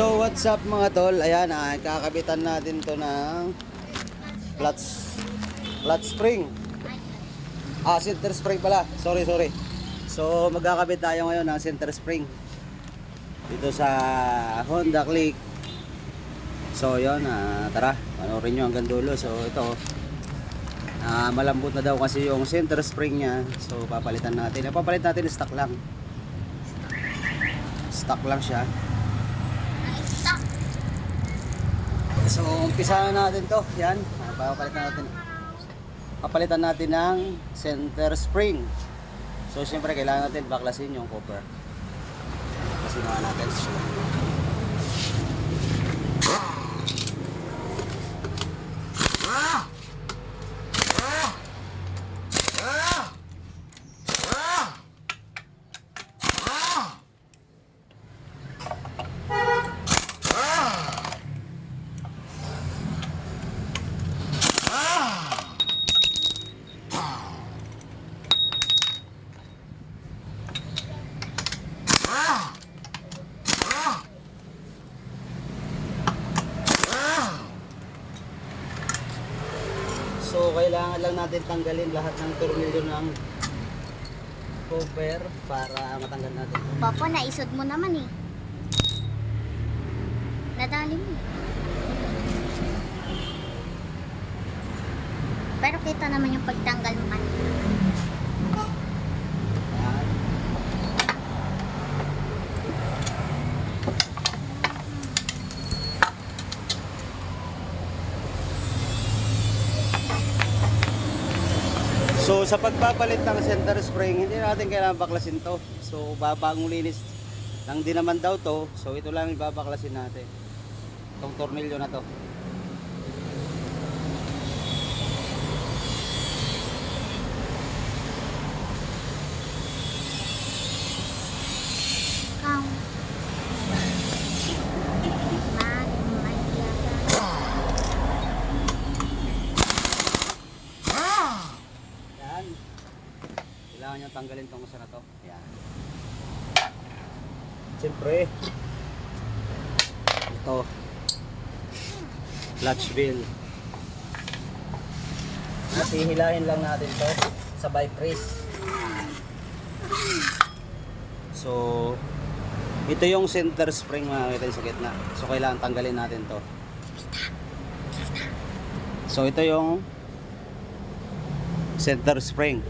So what's up mga tol? Ayan, ah, kakabitan natin to ng clutch clutch spring. Ah, center spring pala. Sorry, sorry. So magkakabit tayo ngayon ng center spring. Dito sa Honda Click. So yun, ah, tara, panoorin nyo hanggang dulo. So ito, ah, malambot na daw kasi yung center spring niya. So papalitan natin. Papalit natin stock lang. Stock lang siya. So, umpisa na natin to. Yan. Ah, Papalitan natin. Papalitan natin ng center spring. So, siyempre, kailangan natin baklasin yung cover. Baklasin naman natin. So, kailangan lang natin tanggalin lahat ng tornilyo ng cover para matanggal natin. Papa, naisod mo naman eh. Nadali mo. Pero kita naman yung pagtanggal mo kanina. Yan. So sa pagpapalit ng center spring, hindi natin kailangan baklasin to. So babagong linis lang din naman daw to. So ito lang ibabaklasin natin. Itong tornilyo na to. Kailangan nyo tanggalin tong isa na to. Yan. Siyempre, ito, clutch wheel. At hihilahin lang natin to sabay press. So, ito yung center spring mga kita sa gitna. So, kailangan tanggalin natin to. So, ito yung center spring.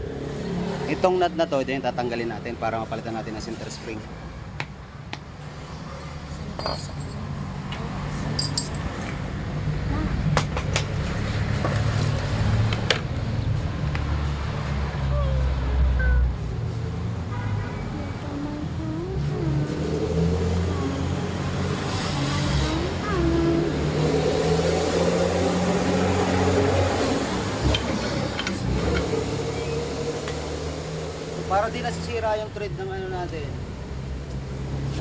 Itong nut na to, yung tatanggalin natin para mapalitan natin ang center spring. Para di nasisira yung thread ng ano natin.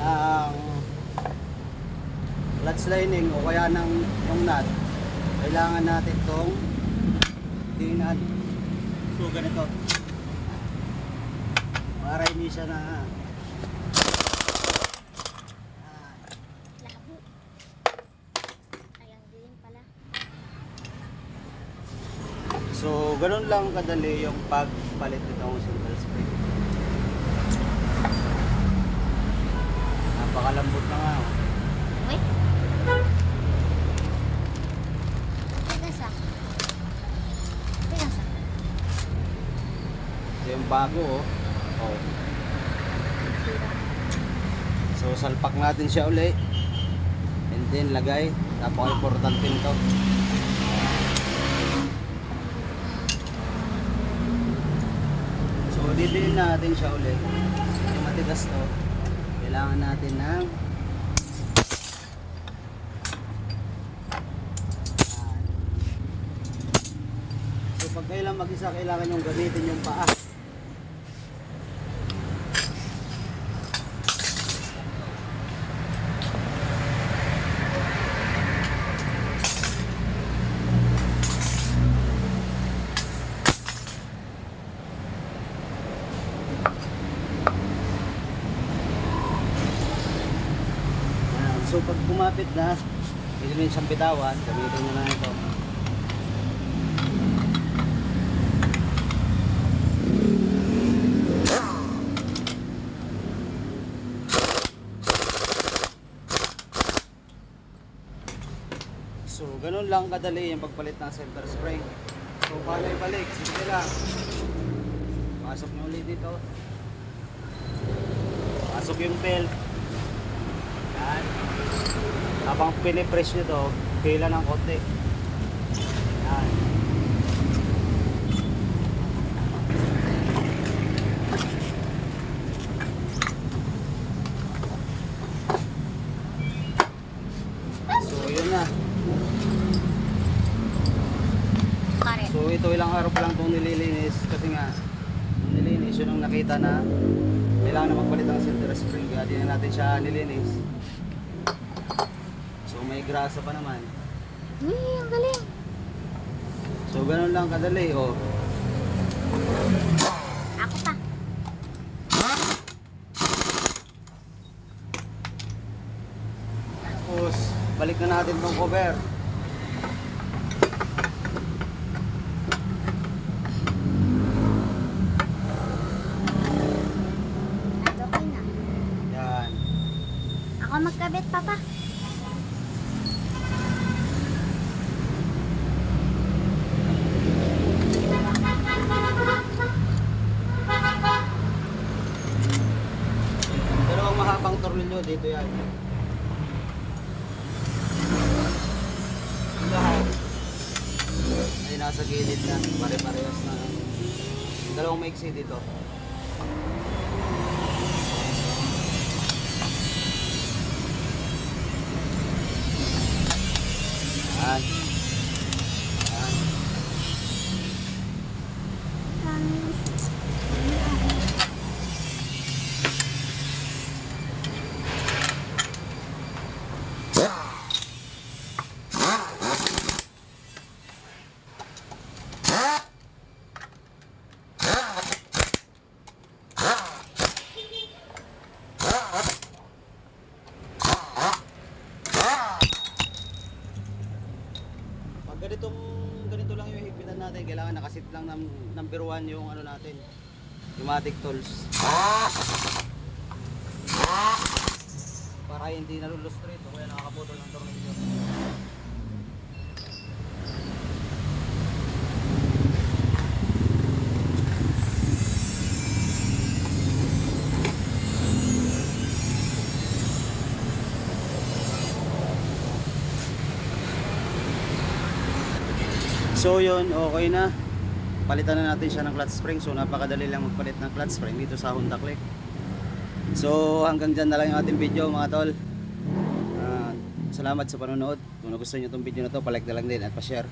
Ng clutch lining o kaya ng yung nut. Kailangan natin tong tingnan. So ganito. Para hindi siya na Ah, Labo. Ayang din pala. So, ganun lang kadali yung pagpalit nitong center spring. Napakalambot na nga. oh. Wait. Teka sa. Teka sa. Ito yung bago oh. oh. So, salpak natin siya uli. And then, lagay. Napaka-importante nito. So, didiin natin siya uli. Yung matigas to, kailangan natin ng. So, pag kailan mag-isa, kailangan yung gamitin yung paa. So pag kumapit na, hindi rin siyang bitawan, gamitin na ito. So, ganun lang kadali yung pagpalit ng center spring. So, paano ibalik? Sige lang. Pasok nyo ulit dito. Pasok yung belt. Habang pinipress nyo to, pila ng konti. Yan. So, yun na. So ito ilang araw pa lang itong nililinis kasi nga nung nilinis yun ang nakita na kailangan na magpalit ng center spring kaya di na natin siya nilinis. So may grasa pa naman. Uy, ang galing. So ganun lang kadali oh. Ako pa. Tapos balik na natin tong cover. At okay na. Yan. Ako magkabit, papa. Dalawang mahabang tornilyo dito yan. Lahat ay nasa gilid na. Pare-parehas na. Dalawang maiksi dito. Yan. Yan. Pag ganitong ganito lang yung higpitan natin, kailangan nakasit lang ng number 1 yung ano natin. Yung matic tools. Para hindi nalulustrate o kaya nakakaputol ng tornilyo. So yun, okay na. Palitan na natin siya ng clutch spring. So napakadali lang magpalit ng clutch spring dito sa Honda Click. So hanggang dyan na lang yung ating video mga tol. Ah, salamat sa panonood. Kung nagustuhan nyo itong video na to, palike na lang din at pa-share.